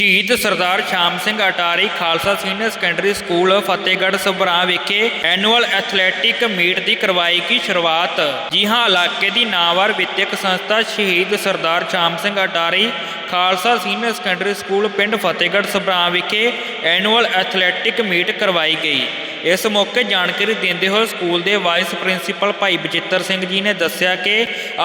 ਸ਼ਹੀਦ Sardar Sham Singh Attari Khalsa senior secondary school Fatehgarh Sabhra ਵਿਖੇ annual athletic meat ਦੀ ਕਰਵਾਈ ਗਈ ਸ਼ੁਰੂਆਤ। ਜੀ ਹਾਂ, ਇਲਾਕੇ ਦੀ ਨਾਮਵਰ ਵਿੱਦਿਅਕ ਸੰਸਥਾ Shaheed Sardar Sham Singh Attari Khalsa senior secondary school ਪਿੰਡ ਫਤਿਹਗੜ੍ਹ ਸਭਰਾ ਵਿਖੇ ਐਨੂਅਲ ਐਥਲੈਟਿਕ ਮੀਟ ਕਰਵਾਈ ਗਈ। ਇਸ ਮੌਕੇ ਜਾਣਕਾਰੀ ਦਿੰਦੇ ਹੋਏ ਸਕੂਲ ਦੇ ਵਾਈਸ ਪ੍ਰਿੰਸੀਪਲ ਭਾਈ ਬਚਿੱਤਰ ਸਿੰਘ ਜੀ ਨੇ ਦੱਸਿਆ ਕਿ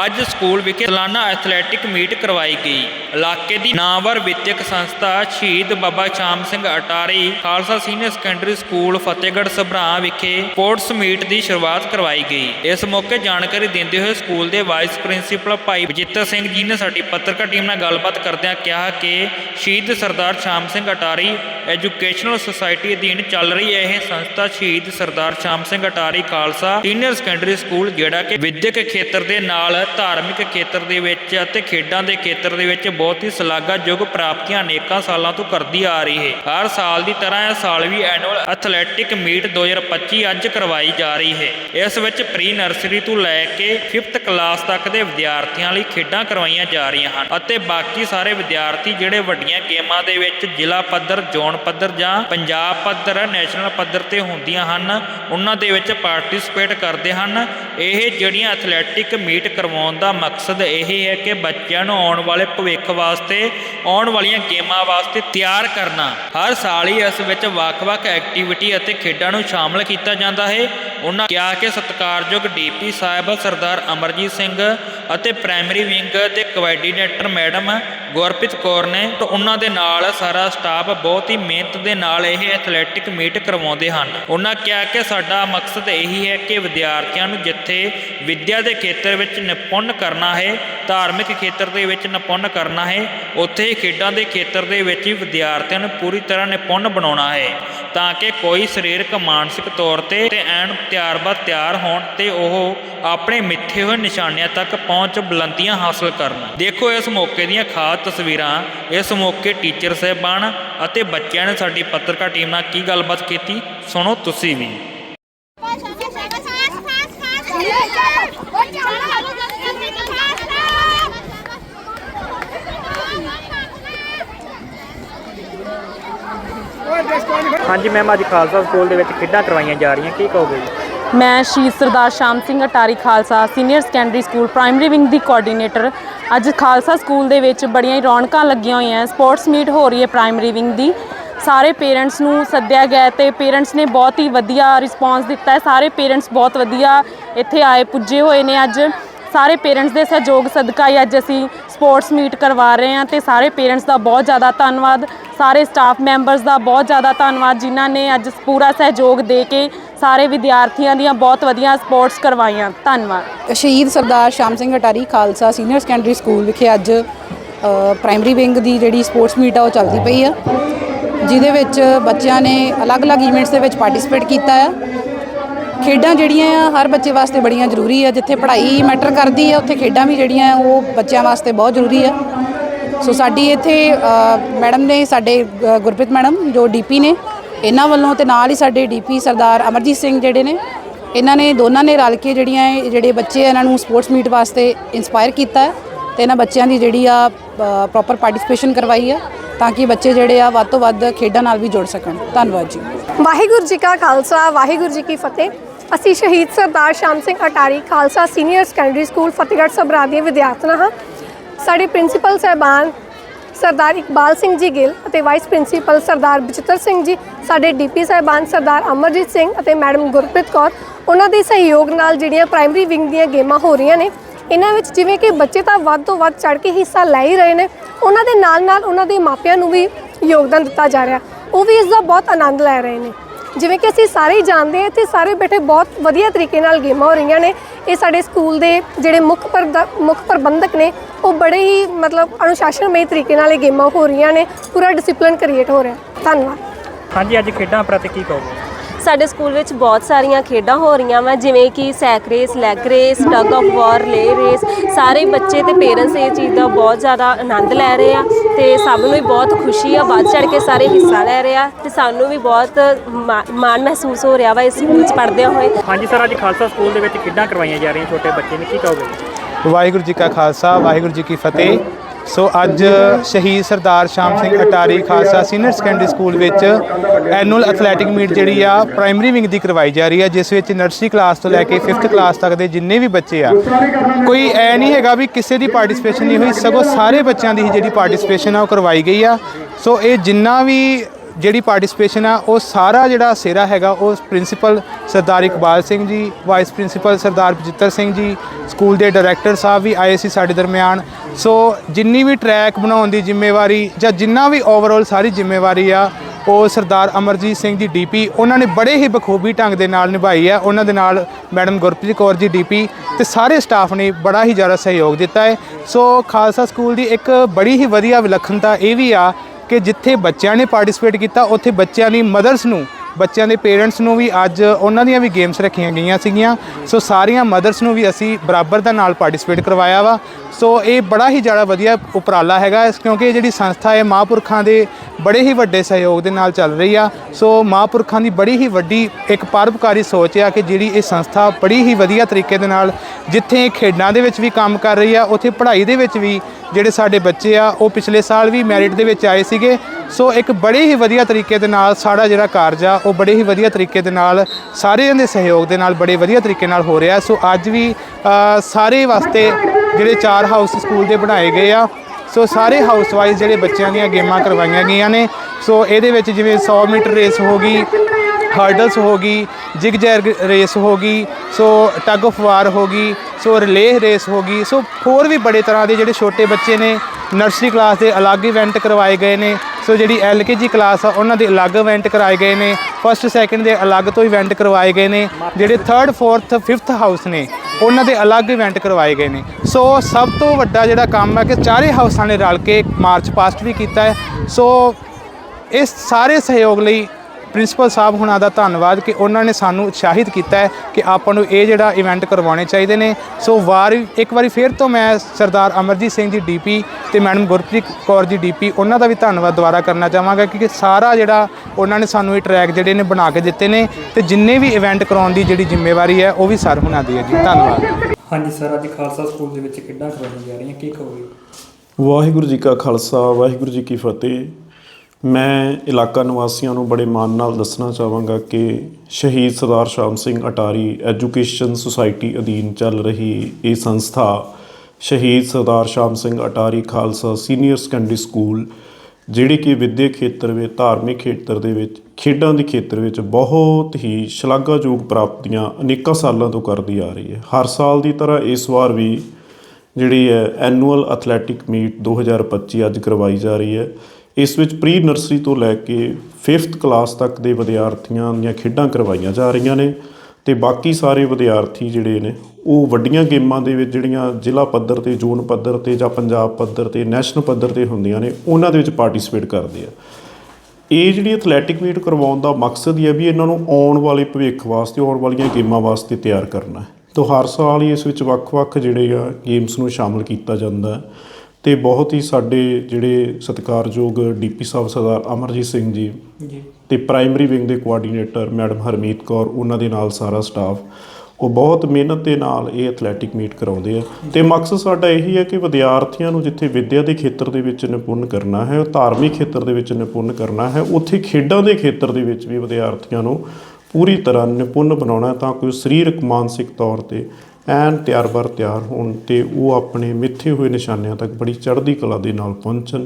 ਅੱਜ ਸਕੂਲ ਵਿਖੇ ਸਾਲਾਨਾ ਐਥਲੈਟਿਕ ਮੀਟ ਕਰਵਾਈ ਗਈ। ਇਲਾਕੇ ਦੀ ਨਾਮਵਰ ਵਿੱਦਿਅਕ ਸੰਸਥਾ Shaheed Baba Sham Singh Attari Khalsa senior secondary school Fatehgarh Sabhra ਵਿਖੇ ਸਪੋਰਟਸ ਮੀਟ ਦੀ ਸ਼ੁਰੂਆਤ ਕਰਵਾਈ ਗਈ। ਇਸ ਮੌਕੇ ਜਾਣਕਾਰੀ ਦਿੰਦੇ ਹੋਏ ਸਕੂਲ ਦੇ ਵਾਈਸ ਪ੍ਰਿੰਸੀਪਲ ਭਾਈ ਬਚਿੱਤਰ ਸਿੰਘ ਜੀ ਨੇ ਸਾਡੀ ਪੱਤਰਕਾਰ ਟੀਮ ਨਾਲ ਗੱਲਬਾਤ ਕਰਦਿਆਂ ਕਿਹਾ ਕਿ ਸ਼ਹੀਦ ਸਰਦਾਰ ਸ਼ਾਮ ਸਿੰਘ ਅਟਾਰੀ ਐਜੂਕੇਸ਼ਨਲ ਸੁਸਾਇਟੀ ਅਧੀਨ ਚੱਲ ਰਹੀ ਹੈ ਇਹ ਸੰਸਥਾ Shaheed Sardar Sham Singh Attari Khalsa senior secondary school, ਜਿਹੜਾ ਕਿ ਵਿਦਿਅਕ ਖੇਤਰ ਦੇ ਨਾਲ ਧਾਰਮਿਕ ਖੇਤਰ ਦੇ ਵਿੱਚ ਅਤੇ ਖੇਡਾਂ ਦੇ ਖੇਤਰ ਦੇ ਵਿੱਚ ਬਹੁਤ ਹੀ ਸ਼ਲਾਘਾਯੋਗ ਪ੍ਰਾਪਤੀਆਂ ਅਨੇਕਾਂ ਸਾਲਾਂ ਤੋਂ ਕਰਦੀ ਆ ਰਹੀ ਹੈ। ਹਰ ਸਾਲ ਦੀ ਤਰ੍ਹਾਂ ਇਹ ਸਾਲ ਵੀ ਐਨੂਅਲ ਐਥਲੈਟਿਕ ਮੀਟ 2025 ਅੱਜ ਕਰਵਾਈ ਜਾ ਰਹੀ ਹੈ। ਇਸ ਵਿੱਚ ਪ੍ਰੀ ਨਰਸਰੀ ਤੋਂ ਲੈ ਕੇ 5th ਕਲਾਸ ਤੱਕ ਦੇ ਵਿਦਿਆਰਥੀਆਂ ਲਈ ਖੇਡਾਂ ਕਰਵਾਈਆਂ ਜਾ ਰਹੀਆਂ ਹਨ ਅਤੇ ਬਾਕੀ ਸਾਰੇ ਵਿਦਿਆਰਥੀ ਜਿਹੜੇ ਵੱਡੀਆਂ ਗੇਮਾਂ ਦੇ ਵਿੱਚ ਜ਼ਿਲ੍ਹਾ ਪੱਧਰ, ਜ਼ੋਨ ਪੱਧਰ ਜਾਂ ਪੰਜਾਬ ਪੱਧਰ ਨੈਸ਼ਨਲ ਪੱਧਰ ਤੇ ਹੁੰਦੀਆਂ ਹਨ, ਉਹਨਾਂ ਦੇ ਵਿੱਚ ਪਾਰਟਿਸਿਪੇਟ ਕਰਦੇ ਹਨ। ਇਹ ਜਿਹੜੀਆਂ ਐਥਲੈਟਿਕ ਮੀਟ ਕਰਵਾਉਣ ਦਾ ਮਕਸਦ ਇਹ ਹੈ ਕਿ ਬੱਚਿਆਂ ਨੂੰ ਆਉਣ ਵਾਲੇ ਭਵਿੱਖ ਵਾਸਤੇ, ਆਉਣ ਵਾਲੀਆਂ ਗੇਮਾਂ ਵਾਸਤੇ ਤਿਆਰ ਕਰਨਾ। ਹਰ ਸਾਲ ਹੀ ਇਸ ਵਿੱਚ ਵੱਖ-ਵੱਖ ਐਕਟੀਵਿਟੀ ਅਤੇ ਖੇਡਾਂ ਨੂੰ ਸ਼ਾਮਲ ਕੀਤਾ ਜਾਂਦਾ ਹੈ। ਉਹਨਾਂ ਕਿਹਾ ਕਿ ਸਤਿਕਾਰਯੋਗ ਡੀਪੀ ਸਾਹਿਬ, ਸਰਦਾਰ ਅਮਰਜੀਤ ਸਿੰਘ ਅਤੇ ਪ੍ਰਾਇਮਰੀ ਵਿੰਗ ਦੇ ਕੋਆਰਡੀਨੇਟਰ ਮੈਡਮ ਗੁਰਪ੍ਰੀਤ ਕੌਰ ਨੇ ਤਾਂ ਉਹਨਾਂ ਦੇ ਨਾਲ ਸਾਰਾ ਸਟਾਫ ਬਹੁਤ ਹੀ ਮਿਹਨਤ ਦੇ ਨਾਲ ਇਹ ਐਥਲੈਟਿਕ ਮੀਟ ਕਰਵਾਉਂਦੇ ਹਨ। ਉਹਨਾਂ ਕਿਹਾ ਕਿ ਸਾਡਾ ਮਕਸਦ ਇਹੀ ਹੈ ਕਿ ਵਿਦਿਆਰਥੀਆਂ ਨੂੰ ਜਿੱਥੇ ਵਿੱਦਿਆ ਦੇ ਖੇਤਰ ਵਿੱਚ ਨਿਪੁੰਨ ਕਰਨਾ ਹੈ, ਧਾਰਮਿਕ ਖੇਤਰ ਦੇ ਵਿੱਚ ਨਿਪੁੰਨ ਕਰਨਾ ਹੈ, ਉੱਥੇ ਹੀ ਖੇਡਾਂ ਦੇ ਖੇਤਰ ਦੇ ਵਿੱਚ ਵੀ ਵਿਦਿਆਰਥੀਆਂ ਨੂੰ ਪੂਰੀ ਤਰ੍ਹਾਂ ਨਿਪੁੰਨ ਬਣਾਉਣਾ ਹੈ। ਤਾਂ ਕਿ ਕੋਈ ਸਰੀਰਕ, ਮਾਨਸਿਕ ਤੌਰ ਤੇ ਤੇ ਐਨ ਤਿਆਰ ਬਾ ਤਿਆਰ ਹੋਣ ਤੇ ਉਹ ਆਪਣੇ ਮਿੱਥੇ ਹੋਏ ਨਿਸ਼ਾਨਿਆਂ ਤੱਕ ਪਹੁੰਚ ਬੁਲੰਦੀਆਂ ਹਾਸਲ ਕਰਨ। ਦੇਖੋ ਇਸ ਮੌਕੇ ਦੀਆਂ ਖਾਸ ਤਸਵੀਰਾਂ। ਇਸ ਮੌਕੇ ਟੀਚਰ ਸਾਹਿਬਾਨ ਅਤੇ ਬੱਚਿਆਂ ਨੇ ਸਾਡੀ ਪੱਤਰਕਾਰ ਟੀਮ ਨਾਲ ਕੀ ਗੱਲਬਾਤ ਕੀਤੀ? ਸੁਣੋ ਤੁਸੀਂ ਵੀ। ਹਾਂਜੀ ਮੈਮ ਅੱਜ ਖਾਲਸਾ ਸਕੂਲ ਦੇ ਵਿੱਚ ਖੇਡਾਂ ਕਰਵਾਈਆਂ ਜਾ ਰਹੀਆਂ, ਕੀ ਕਹੋਗੇ ਜੀ? ਮੈਂ Shaheed Sardar Sham Singh Attari Khalsa senior secondary school primary wing ਦੀ ਕੋਆਰਡੀਨੇਟਰ ਅੱਜ ਖਾਲਸਾ ਸਕੂਲ ਦੇ ਵਿੱਚ ਬੜੀਆਂ ਹੀ ਰੌਣਕਾਂ ਲੱਗੀਆਂ ਹੋਈਆਂ ਸਪੋਰਟਸ ਮੀਟ ਹੋ ਰਹੀ ਹੈ ਪ੍ਰਾਇਮਰੀ ਵਿੰਗ ਦੀ। ਸਾਰੇ ਪੇਰੈਂਟਸ ਨੂੰ ਸੱਦਿਆ ਗਿਆ ਹੈ ਤੇ ਪੇਰੈਂਟਸ ਨੇ ਬਹੁਤ ਹੀ ਵਧੀਆ ਰਿਸਪਾਂਸ ਦਿੱਤਾ ਹੈ। ਸਾਰੇ ਪੇਰੈਂਟਸ ਬਹੁਤ ਵਧੀਆ ਇੱਥੇ ਆਏ, ਪੁੱਜੇ ਹੋਏ ਨੇ ਅੱਜ। ਸਾਰੇ ਪੇਰੈਂਟਸ ਦੇ ਸਹਿਯੋਗ ਸਦਕਾ ਹੀ ਅੱਜ ਅਸੀਂ ਸਪੋਰਟਸ ਮੀਟ ਕਰਵਾ ਰਹੇ ਹਾਂ ਤੇ ਸਾਰੇ ਪੇਰੈਂਟਸ ਦਾ ਬਹੁਤ ਜ਼ਿਆਦਾ ਧੰਨਵਾਦ ਸਾਰੇ ਸਟਾਫ ਮੈਂਬਰਸ ਦਾ ਬਹੁਤ ਜ਼ਿਆਦਾ ਧੰਨਵਾਦ ਜਿਨ੍ਹਾਂ ਨੇ ਅੱਜ ਪੂਰਾ ਸਹਿਯੋਗ ਦੇ ਕੇ ਸਾਰੇ ਵਿਦਿਆਰਥੀਆਂ ਦੀਆਂ ਬਹੁਤ ਵਧੀਆ ਸਪੋਰਟਸ ਕਰਵਾਈਆਂ। ਧੰਨਵਾਦ। Shaheed Sardar Sham Singh Attari Khalsa senior secondary school ਵਿਖੇ ਅੱਜ ਅ, ਪ੍ਰਾਇਮਰੀ ਵਿੰਗ ਦੀ ਜਿਹੜੀ ਸਪੋਰਟਸ ਮੀਟ ਆ ਉਹ ਚੱਲਦੀ ਪਈ ਆ ਜਿਹਦੇ ਵਿੱਚ ਬੱਚਿਆਂ ਨੇ ਅਲੱਗ-ਅਲੱਗ ਇਵੈਂਟਸ ਦੇ ਵਿੱਚ ਪਾਰਟਿਸਿਪੇਟ ਕੀਤਾ ਆ। ਖੇਡਾਂ ਜਿਹੜੀਆਂ ਆ, ਹਰ ਬੱਚੇ ਵਾਸਤੇ ਬੜੀਆਂ ਜ਼ਰੂਰੀ ਆ। ਜਿੱਥੇ ਪੜ੍ਹਾਈ ਮੈਟਰ ਕਰਦੀ ਆ, ਉੱਥੇ ਖੇਡਾਂ ਵੀ ਜਿਹੜੀਆਂ ਆ, ਉਹ ਬੱਚਿਆਂ ਵਾਸਤੇ ਬਹੁਤ ਜ਼ਰੂਰੀ ਆ। ਸੋ ਸਾਡੀ ਇੱਥੇ ਮੈਡਮ ਨੇ, ਸਾਡੇ ਗੁਰਪ੍ਰੀਤ ਮੈਡਮ, ਜੋ ਡੀਪੀ ਨੇ, ਇਹਨਾਂ ਵੱਲੋਂ ਤੇ ਨਾਲ ਹੀ ਸਾਡੇ ਡੀਪੀ ਸਰਦਾਰ ਅਮਰਜੀਤ ਸਿੰਘ ਜਿਹੜੇ ਨੇ, ਇਹਨਾਂ ਨੇ ਦੋਨਾਂ ਨੇ ਰਲ ਕੇ ਜਿਹੜੀਆਂ ਜਿਹੜੇ ਬੱਚੇ ਇਹਨਾਂ ਨੂੰ ਸਪੋਰਟਸ ਮੀਟ ਵਾਸਤੇ ਇਨਸਪਾਇਰ ਕੀਤਾ ਹੈ ਤੇ ਇਹਨਾਂ ਬੱਚਿਆਂ ਦੀ ਜਿਹੜੀ ਆ ਪ੍ਰੋਪਰ ਪਾਰਟਿਸਿਪੇਸ਼ਨ ਕਰਵਾਈ ਆ, ਤਾਂ ਕਿ ਬੱਚੇ ਜਿਹੜੇ ਆ, ਵੱਧ ਤੋਂ ਵੱਧ ਖੇਡਾਂ ਨਾਲ ਵੀ ਜੁੜ ਸਕਣ। ਧੰਨਵਾਦ ਜੀ। ਵਾਹਿਗੁਰੂ ਜੀ ਕਾ ਖਾਲਸਾ, ਵਾਹਿਗੁਰੂ ਜੀ ਕੀ ਫਤਿਹ। ਅਸੀਂ Shaheed Sardar Sham Singh Attari Khalsa senior secondary school Fatehgarh Sabhra ਦੀਆਂ ਵਿਦਿਆਰਥਣਾਂ ਹਾਂ। ਸਾਡੇ ਪ੍ਰਿੰਸੀਪਲ ਸਹਿਬਾਨ ਸਰਦਾਰ ਇਕਬਾਲ ਸਿੰਘ ਜੀ ਗਿੱਲ ਅਤੇ ਵਾਈਸ ਪ੍ਰਿੰਸੀਪਲ ਸਰਦਾਰ ਬਚਿੱਤਰ ਸਿੰਘ ਜੀ, ਸਾਡੇ ਡੀਪੀ ਸਹਿਬਾਨ ਸਰਦਾਰ ਅਮਰਜੀਤ ਸਿੰਘ ਅਤੇ ਮੈਡਮ ਗੁਰਪ੍ਰੀਤ ਕੌਰ, ਉਹਨਾਂ ਦੇ ਸਹਿਯੋਗ ਨਾਲ ਜਿਹੜੀਆਂ ਪ੍ਰਾਇਮਰੀ ਵਿੰਗ ਦੀਆਂ ਗੇਮਾਂ ਹੋ ਰਹੀਆਂ ਨੇ। ਇਹਨਾਂ ਵਿੱਚ ਜਿਵੇਂ ਕਿ ਬੱਚੇ ਤਾਂ ਵੱਧ ਤੋਂ ਵੱਧ ਚੜ ਕੇ ਹਿੱਸਾ ਲੈ ਹੀ ਰਹੇ ਨੇ। ਉਹਨਾਂ ਦੇ ਨਾਲ ਨਾਲ ਉਹਨਾਂ ਦੇ ਮਾਪਿਆਂ ਨੂੰ ਵੀ ਯੋਗਦਾਨ ਦਿੱਤਾ ਜਾ ਰਿਹਾ। ਉਹ ਵੀ ਇਸ ਦਾ ਬਹੁਤ ਆਨੰਦ ਲੈ ਰਹੇ ਨੇ। ਜਿਵੇਂ ਕਿ ਅਸੀਂ ਸਾਰੇ ਹੀ ਜਾਣਦੇ ਹਾਂ, ਇੱਥੇ ਸਾਰੇ ਬੈਠੇ ਬਹੁਤ ਵਧੀਆ ਤਰੀਕੇ ਨਾਲ ਗੇਮਾਂ ਹੋ ਰਹੀਆਂ ਨੇ। ਇਹ ਸਾਡੇ ਸਕੂਲ ਦੇ ਜਿਹੜੇ ਮੁੱਖ ਪ੍ਰਦ- ਮੁੱਖ ਪ੍ਰਬੰਧਕ ਨੇ, ਉਹ ਬੜੇ ਹੀ ਮਤਲਬ ਅਨੁਸ਼ਾਸਨਮਈ ਤਰੀਕੇ ਨਾਲ ਇਹ ਗੇਮਾਂ ਹੋ ਰਹੀਆਂ ਨੇ। ਪੂਰਾ ਡਿਸਪਲਿਨ ਕ੍ਰੀਏਟ ਹੋ ਰਿਹਾ। ਧੰਨਵਾਦ। ਹਾਂਜੀ, ਅੱਜ ਖੇਡਾਂ ਪ੍ਰਤੀ ਕੀ ਕਹੋਗੇ? ਸਾਡੇ ਸਕੂਲ ਵਿੱਚ ਬਹੁਤ ਸਾਰੀਆਂ ਖੇਡਾਂ ਹੋ ਰਹੀਆਂ ਵਾ ਜਿਵੇਂ ਕਿ sack race leg race tug of war ਲੇ ਰੇਸ ਸਾਰੇ ਬੱਚੇ ਤੇ ਪੇਰੈਂਟਸ ਇਹ ਚੀਜ਼ ਦਾ ਬਹੁਤ ਜ਼ਿਆਦਾ ਆਨੰਦ ਲੈ ਰਹੇ ਆ ਤੇ ਸਭ ਨੂੰ ਵੀ ਬਹੁਤ ਖੁਸ਼ੀ ਆ ਵੱਧ ਚੜ ਕੇ ਸਾਰੇ ਹਿੱਸਾ ਲੈ ਰਹੇ ਆ ਤੇ ਸਾਨੂੰ ਵੀ ਬਹੁਤ ਮਾ- ਮਾਣ ਮਹਿਸੂਸ ਹੋ ਰਿਹਾ ਵਾ ਇਸ ਸਕੂਲ 'ਚ ਪੜ੍ਹਦਿਆਂ ਹੋਏ। ਹਾਂਜੀ ਸਰ ਅੱਜ ਖਾਲਸਾ ਸਕੂਲ ਦੇ ਵਿੱਚ ਖੇਡਾਂ ਕਰਵਾਈਆਂ ਜਾ ਰਹੀਆਂ ਛੋਟੇ ਬੱਚੇ ਨੇ ਕੀ ਕਹੋਗੇ? ਵਾਹਿਗੁਰੂ ਜੀ ਕਾ ਖਾਲਸਾ ਵਾਹਿਗੁਰੂ ਜੀ ਕੀ ਫਤਿਹ। ਸੋ ਅੱਜ Shaheed Sardar Sham Singh Attari Khalsa senior secondary school ਵਿੱਚ ਐਨੂਅਲ ਐਥਲੈਟਿਕ ਮੀਟ ਜਿਹੜੀ ਆ ਪ੍ਰਾਇਮਰੀ ਵਿੰਗ ਦੀ ਕਰਵਾਈ ਜਾ ਰਹੀ ਆ, ਜਿਸ ਵਿੱਚ ਨਰਸਰੀ ਕਲਾਸ ਤੋਂ ਲੈ ਕੇ 5th ਕਲਾਸ ਤੱਕ ਦੇ ਜਿੰਨੇ ਵੀ ਬੱਚੇ ਆ, ਕੋਈ ਐ ਨਹੀਂ ਹੈਗਾ ਵੀ ਕਿਸੇ ਦੀ ਪਾਰਟਿਸਿਪੇਸ਼ਨ ਨਹੀਂ ਹੋਈ, ਸਗੋਂ ਸਾਰੇ ਬੱਚਿਆਂ ਦੀ ਹੀ ਜਿਹੜੀ ਪਾਰਟਿਸਿਪੇਸ਼ਨ ਆ ਉਹ ਕਰਵਾਈ ਗਈ ਆ। ਸੋ ਇਹ ਜਿੰਨਾ ਵੀ ਜਿਹੜੀ ਪਾਰਟਿਸਿਪੇਸ਼ਨ ਆ, ਉਹ ਸਾਰਾ ਜਿਹੜਾ ਸਿਹਰਾ ਹੈਗਾ, ਉਹ principal Sardar Iqbal Singh ji vice principal Sardar Bachittar Singh ji school ਦੇ ਡਾਇਰੈਕਟਰ ਸਾਹਿਬ ਵੀ ਆਏ ਸੀ ਸਾਡੇ ਦਰਮਿਆਨ। ਸੋ ਜਿੰਨੀ ਵੀ ਟਰੈਕ ਬਣਾਉਣ ਦੀ ਜ਼ਿੰਮੇਵਾਰੀ ਜਾਂ ਜਿੰਨਾ ਵੀ ਓਵਰਆਲ ਸਾਰੀ ਜ਼ਿੰਮੇਵਾਰੀ ਆ, ਉਹ ਸਰਦਾਰ ਅਮਰਜੀਤ ਸਿੰਘ ਜੀ ਡੀਪੀ ਉਹਨਾਂ ਨੇ ਬੜੇ ਹੀ ਬਖੂਬੀ ਢੰਗ ਦੇ ਨਾਲ ਨਿਭਾਈ ਆ। ਉਹਨਾਂ ਦੇ ਨਾਲ ਮੈਡਮ ਗੁਰਪ੍ਰੀਤ ਕੌਰ ਜੀ ਡੀਪੀ ਤੇ ਸਾਰੇ ਸਟਾਫ ਨੇ ਬੜਾ ਹੀ ਜ਼ਿਆਦਾ ਸਹਿਯੋਗ ਦਿੱਤਾ ਹੈ। ਸੋ ਖਾਲਸਾ ਸਕੂਲ ਦੀ ਇੱਕ ਬੜੀ ਹੀ ਵਧੀਆ ਵਿਲੱਖਣਤਾ ਇਹ ਵੀ ਆ ਕਿ ਜਿੱਥੇ ਬੱਚਿਆਂ ਨੇ ਪਾਰਟਿਸਿਪੇਟ ਕੀਤਾ, ਉੱਥੇ ਬੱਚਿਆਂ ਦੀ ਮਦਰਸ ਨੂੰ, ਬੱਚਿਆਂ ਦੇ ਪੇਰੈਂਟਸ ਨੂੰ ਵੀ ਅੱਜ ਉਹਨਾਂ ਦੀਆਂ ਵੀ ਗੇਮਸ ਰੱਖੀਆਂ ਗਈਆਂ ਸੀਗੀਆਂ। ਸੋ ਸਾਰੀਆਂ ਮਦਰਸ ਨੂੰ ਵੀ ਅਸੀਂ ਬਰਾਬਰ ਦਾ ਨਾਲ ਪਾਰਟਿਸਿਪੇਟ ਕਰਵਾਇਆ ਵਾ। ਸੋ ਇਹ ਬੜਾ ਹੀ ਜ਼ਿਆਦਾ ਵਧੀਆ ਉਪਰਾਲਾ ਹੈਗਾ ਕਿਉਂਕਿ ਇਹ ਜਿਹੜੀ ਸੰਸਥਾ ਹੈ, ਮਹਾਂਪੁਰਖਾਂ ਦੇ ਬੜੇ ਹੀ ਵੱਡੇ ਸਹਿਯੋਗ ਦੇ ਨਾਲ ਚੱਲ ਰਹੀ ਆ। ਸੋ ਮਹਾਂਪੁਰਖਾਂ ਦੀ ਬੜੀ ਹੀ ਵੱਡੀ ਇੱਕ ਪਰਉਪਕਾਰੀ ਸੋਚ ਆ ਕਿ ਜਿਹੜੀ ਇਹ ਸੰਸਥਾ ਬੜੀ ਹੀ ਵਧੀਆ ਤਰੀਕੇ ਦੇ ਨਾਲ ਜਿੱਥੇ ਖੇਡਾਂ ਦੇ ਵਿੱਚ ਵੀ ਕੰਮ ਕਰ ਰਹੀ ਆ, ਉੱਥੇ ਪੜ੍ਹਾਈ ਦੇ ਵਿੱਚ ਵੀ ਜਿਹੜੇ ਸਾਡੇ ਬੱਚੇ ਆ, ਉਹ ਪਿਛਲੇ ਸਾਲ ਵੀ ਮੈਰਿਟ ਦੇ ਵਿੱਚ ਆਏ ਸੀਗੇ। ਸੋ ਇੱਕ ਬੜੇ ਹੀ ਵਧੀਆ ਤਰੀਕੇ ਦੇ ਨਾਲ ਸਾਡਾ ਜਿਹੜਾ ਕਾਰਜ ਆ, ਉਹ ਬੜੇ ਹੀ ਵਧੀਆ ਤਰੀਕੇ ਦੇ ਨਾਲ ਸਾਰਿਆਂ ਦੇ ਸਹਿਯੋਗ ਦੇ ਨਾਲ ਬੜੇ ਵਧੀਆ ਤਰੀਕੇ ਨਾਲ ਹੋ ਰਿਹਾ। ਸੋ ਅੱਜ ਵੀ ਸਾਰੇ ਵਾਸਤੇ ਜਿਹੜੇ ਚਾਰ ਹਾਊਸ ਸਕੂਲ ਦੇ ਬਣਾਏ ਗਏ ਆ, ਸੋ ਸਾਰੇ ਹਾਊਸ ਵਾਈਜ਼ ਜਿਹੜੇ ਬੱਚਿਆਂ ਦੀਆਂ ਗੇਮਾਂ ਕਰਵਾਈਆਂ ਗਈਆਂ ਨੇ। ਸੋ ਇਹਦੇ ਵਿੱਚ ਜਿਵੇਂ 100 ਮੀਟਰ ਰੇਸ ਹੋ ਗਈ ਹਰਡਲਸ ਹੋ ਗਈ ਜਿਗ ਜੈਗ ਰੇਸ ਹੋ ਗਈ ਸੋ ਟਗ ਆਫ ਵਾਰ ਹੋ ਗਈ ਸੋ ਰਿਲੇਅ ਰੇਸ ਹੋ ਗਈ ਸੋ ਹੋਰ ਵੀ ਬੜੇ ਤਰ੍ਹਾਂ ਦੇ ਜਿਹੜੇ ਛੋਟੇ ਬੱਚੇ ਨੇ ਨਰਸਰੀ ਕਲਾਸ ਦੇ ਅਲੱਗ ਇਵੈਂਟ ਕਰਵਾਏ ਗਏ ਨੇ ਸੋ ਜਿਹੜੀ ਐਲਕੇਜੀ ਕਲਾਸ ਆ, ਉਹਨਾਂ ਦੇ ਅਲੱਗ ਇਵੈਂਟ ਕਰਾਏ ਗਏ ਨੇ ਫਸਟ ਸੈਕੰਡ ਦੇ ਅਲੱਗ ਤੋਂ ਇਵੈਂਟ ਕਰਵਾਏ ਗਏ ਨੇ, ਜਿਹੜੇ 3rd 4th 5th ਹਾਊਸ ਨੇ, ਉਹਨਾਂ ਦੇ ਅਲੱਗ ਇਵੈਂਟ ਕਰਵਾਏ ਗਏ ਨੇ ਸੋ ਸਭ ਤੋਂ ਵੱਡਾ ਜਿਹੜਾ ਕੰਮ ਹੈ ਕਿ ਚਾਰੇ ਹਾਊਸਾਂ ਨੇ ਰਲ ਕੇ ਮਾਰਚ ਪਾਸਟ ਵੀ ਕੀਤਾ ਹੈ ਸੋ ਇਸ ਸਾਰੇ ਸਹਿਯੋਗ ਲਈ ਪ੍ਰਿੰਸੀਪਲ ਸਾਹਿਬ ਹੁਣਾਂ ਦਾ ਧੰਨਵਾਦ ਕਿ ਉਹਨਾਂ ਨੇ ਸਾਨੂੰ ਉਤਸ਼ਾਹਿਤ ਕੀਤਾ ਹੈ ਕਿ ਆਪਾਂ ਨੂੰ ਇਹ ਜਿਹੜਾ ਇਵੈਂਟ ਕਰਵਾਉਣੇ ਚਾਹੀਦੇ ਨੇ। ਸੋ ਵਾਰ ਇੱਕ ਵਾਰੀ ਫਿਰ ਤੋਂ ਮੈਂ ਸਰਦਾਰ ਅਮਰਜੀਤ ਸਿੰਘ ਜੀ ਡੀਪੀ ਤੇ ਮੈਡਮ ਗੁਰਪ੍ਰੀਤ ਕੌਰ ਜੀ ਡੀਪੀ ਉਹਨਾਂ ਦਾ ਵੀ ਧੰਨਵਾਦ ਦੁਬਾਰਾ ਕਰਨਾ ਚਾਹਾਂਗਾ ਕਿਉਂਕਿ ਸਾਰਾ ਜਿਹੜਾ ਉਹਨਾਂ ਨੇ ਸਾਨੂੰ ਇਹ ਟਰੈਕ ਜਿਹੜੇ ਨੇ ਬਣਾ ਕੇ ਦਿੱਤੇ ਨੇ ਤੇ ਜਿੰਨੇ ਵੀ ਇਵੈਂਟ ਕਰਾਉਣ ਦੀ ਜਿਹੜੀ ਜ਼ਿੰਮੇਵਾਰੀ ਹੈ ਉਹ ਵੀ ਸਰ ਹੁਣਾਂ ਦੀ ਹੈ ਜੀ। ਧੰਨਵਾਦ। ਹਾਂਜੀ ਸਰ ਅੱਜ ਖਾਲਸਾ ਸਕੂਲ ਦੇ ਵਿੱਚ ਖੇਡਾਂ ਕਰਵਾਈਆਂ ਜਾ ਰਹੀਆਂ ਕੀ ਕਹੋਗੇ? ਵਾਹਿਗੁਰੂ ਜੀ ਕਾ ਖਾਲਸਾ ਵਾਹਿਗੁਰੂ ਜੀ ਕੀ ਫਤਿਹ। ਮੈਂ ਇਲਾਕਾ ਨਿਵਾਸੀਆਂ ਨੂੰ ਬੜੇ ਮਾਣ ਨਾਲ ਦੱਸਣਾ ਚਾਹਾਂਗਾ ਕਿ ਸ਼ਹੀਦ ਸਰਦਾਰ ਸ਼ਾਮ ਸਿੰਘ ਅਟਾਰੀ ਐਜੂਕੇਸ਼ਨ ਸੁਸਾਇਟੀ ਅਧੀਨ ਚੱਲ ਰਹੀ ਇਹ ਸੰਸਥਾ Shaheed Sardar Sham Singh Attari Khalsa senior secondary school, ਜਿਹੜੀ ਕਿ ਵਿੱਦਿਅਕ ਖੇਤਰ ਵਿੱਚ, ਧਾਰਮਿਕ ਖੇਤਰ ਦੇ ਵਿੱਚ, ਖੇਡਾਂ ਦੇ ਖੇਤਰ ਵਿੱਚ ਬਹੁਤ ਹੀ ਸ਼ਲਾਘਾਯੋਗ ਪ੍ਰਾਪਤੀਆਂ ਅਨੇਕਾਂ ਸਾਲਾਂ ਤੋਂ ਕਰਦੀ ਆ ਰਹੀ ਹੈ। ਹਰ ਸਾਲ ਦੀ ਤਰ੍ਹਾਂ ਇਸ ਵਾਰ ਵੀ ਜਿਹੜੀ ਹੈ ਐਨੂਅਲ ਐਥਲੈਟਿਕ ਮੀਟ 2025 ਅੱਜ ਕਰਵਾਈ ਜਾ ਰਹੀ ਹੈ। ਇਸ ਵਿੱਚ ਪ੍ਰੀ ਨਰਸਰੀ ਤੋਂ ਲੈ ਕੇ 5th ਕਲਾਸ ਤੱਕ ਦੇ ਵਿਦਿਆਰਥੀਆਂ ਦੀਆਂ ਖੇਡਾਂ ਕਰਵਾਈਆਂ ਜਾ ਰਹੀਆਂ ਨੇ ਤੇ ਬਾਕੀ ਸਾਰੇ ਵਿਦਿਆਰਥੀ ਜਿਹੜੇ ਨੇ, ਉਹ ਵੱਡੀਆਂ ਗੇਮਾਂ ਦੇ ਵਿੱਚ ਜਿਹੜੀਆਂ ਜ਼ਿਲ੍ਹਾ ਪੱਧਰ ਤੇ, ਜ਼ੋਨ ਪੱਧਰ ਤੇ ਜਾਂ ਪੰਜਾਬ ਪੱਧਰ ਤੇ ਨੈਸ਼ਨਲ ਪੱਧਰ ਤੇ ਹੁੰਦੀਆਂ ਨੇ, ਉਹਨਾਂ ਦੇ ਵਿੱਚ ਪਾਰਟਿਸਿਪੇਟ ਕਰਦੇ ਆ। ਇਹ ਜਿਹੜੀ ਐਥਲੈਟਿਕ ਮੀਟ ਕਰਵਾਉਣ ਦਾ ਮਕਸਦ ਇਹ ਹੈ ਵੀ ਇਹਨਾਂ ਨੂੰ ਆਉਣ ਵਾਲੇ ਭਵਿੱਖ ਵਾਸਤੇ, ਆਉਣ ਵਾਲੀਆਂ ਗੇਮਾਂ ਵਾਸਤੇ ਤਿਆਰ ਕਰਨਾ ਹੈ। ਤੋਂ ਹਰ ਸਾਲ ਹੀ ਇਸ ਵਿੱਚ ਵੱਖ-ਵੱਖ ਜਿਹੜੇ ਆ ਗੇਮਸ ਨੂੰ ਸ਼ਾਮਲ ਕੀਤਾ ਜਾਂਦਾ ਹੈ। ਤੇ ਬਹੁਤ ਹੀ ਸਾਡੇ ਜਿਹੜੇ ਸਤਿਕਾਰਯੋਗ ਡੀਪੀ ਸਾਹਿਬ ਸਰਦਾਰ ਅਮਰਜੀਤ ਸਿੰਘ ਜੀ ਜੀ। ਤੇ ਪ੍ਰਾਇਮਰੀ ਵਿੰਗ ਦੇ ਕੋਆਰਡੀਨੇਟਰ ਮੈਡਮ ਹਰਮੀਤ ਕੌਰ ਉਹਨਾਂ ਦੇ ਨਾਲ ਸਾਰਾ ਸਟਾਫ ਉਹ ਬਹੁਤ ਮਿਹਨਤ ਦੇ ਨਾਲ ਇਹ ਐਥਲੈਟਿਕ ਮੀਟ ਕਰਾਉਂਦੇ ਆ। ਤੇ ਮਕਸਦ ਸਾਡਾ ਇਹੀ ਹੈ ਕਿ ਵਿਦਿਆਰਥੀਆਂ ਨੂੰ ਜਿੱਥੇ ਵਿੱਦਿਆ ਦੇ ਖੇਤਰ ਦੇ ਵਿੱਚ ਨਿਪੁੰਨ ਕਰਨਾ ਹੈ ਧਾਰਮਿਕ ਖੇਤਰ ਦੇ ਵਿੱਚ ਨਿਪੁੰਨ ਕਰਨਾ ਹੈ ਉੱਥੇ ਖੇਡਾਂ ਦੇ ਖੇਤਰ ਦੇ ਵਿੱਚ ਵੀ ਵਿਦਿਆਰਥੀਆਂ ਨੂੰ ਪੂਰੀ ਤਰ੍ਹਾਂ ਨਿਪੁੰਨ ਬਣਾਉਣਾ ਤਾਂ ਕਿ ਉਹ ਸਰੀਰਕ ਮਾਨਸਿਕ ਤੌਰ ਤੇ ਐਨ ਤਿਆਰ ਬਰ ਤਿਆਰ ਹੋਣ ਤੇ ਉਹ ਆਪਣੇ ਮਿੱਥੇ ਹੋਏ ਨਿਸ਼ਾਨਿਆਂ ਤੱਕ ਬੜੀ ਚੜ੍ਹਦੀ ਕਲਾ ਦੇ ਨਾਲ ਪਹੁੰਚਣ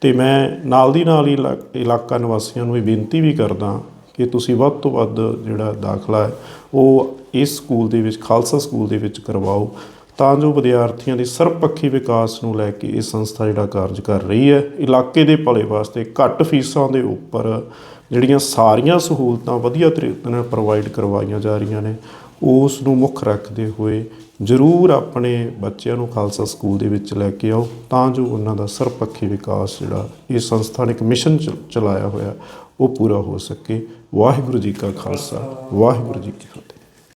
ਤੇ ਮੈਂ ਨਾਲ ਦੀ ਨਾਲ ਹੀ ਇਲਾ- ਇਲਾਕਾ ਨਿਵਾਸੀਆਂ ਨੂੰ ਇਹ ਬੇਨਤੀ ਵੀ ਕਰਦਾ ਕਿ ਤੁਸੀਂ ਵੱਧ ਤੋਂ ਵੱਧ ਜਿਹੜਾ ਦਾਖਲਾ ਹੈ, ਉਹ ਇਸ ਸਕੂਲ ਦੇ ਵਿੱਚ, ਖਾਲਸਾ ਸਕੂਲ ਦੇ ਵਿੱਚ ਕਰਵਾਓ ਤਾਂ ਜੋ ਵਿਦਿਆਰਥੀਆਂ ਦੇ ਸਰਬਪੱਖੀ ਵਿਕਾਸ ਨੂੰ ਲੈ ਕੇ ਇਹ ਸੰਸਥਾ ਜਿਹੜਾ ਕਾਰਜ ਕਰ ਰਹੀ ਹੈ, ਇਲਾਕੇ ਦੇ ਭਲੇ ਵਾਸਤੇ ਘੱਟ ਫੀਸਾਂ ਦੇ ਉੱਪਰ ਜਿਹੜੀਆਂ ਸਾਰੀਆਂ ਸਹੂਲਤਾਂ ਵਧੀਆ ਤਰੀਕੇ ਨਾਲ ਪ੍ਰੋਵਾਈਡ ਕਰਵਾਈਆਂ ਜਾ ਰਹੀਆਂ ਨੇ ਉਸ ਨੂੰ ਮੁੱਖ ਰੱਖਦੇ ਹੋਏ ਜ਼ਰੂਰ ਆਪਣੇ ਬੱਚਿਆਂ ਨੂੰ ਖਾਲਸਾ ਸਕੂਲ ਦੇ ਵਿੱਚ ਲੈ ਕੇ ਆਓ, ਤਾਂ ਜੋ ਉਹਨਾਂ ਦਾ ਸਰਬਪੱਖੀ ਵਿਕਾਸ ਜਿਹੜਾ ਇਹ ਸੰਸਥਾ ਨੇ ਇੱਕ ਮਿਸ਼ਨ ਚ- ਚਲਾਇਆ ਹੋਇਆ, ਉਹ ਪੂਰਾ ਹੋ ਸਕੇ। ਵਾਹਿਗੁਰੂ ਜੀ ਕਾ ਖਾਲਸਾ, ਵਾਹਿਗੁਰੂ ਜੀ ਕੀ ਫਤਿਹ।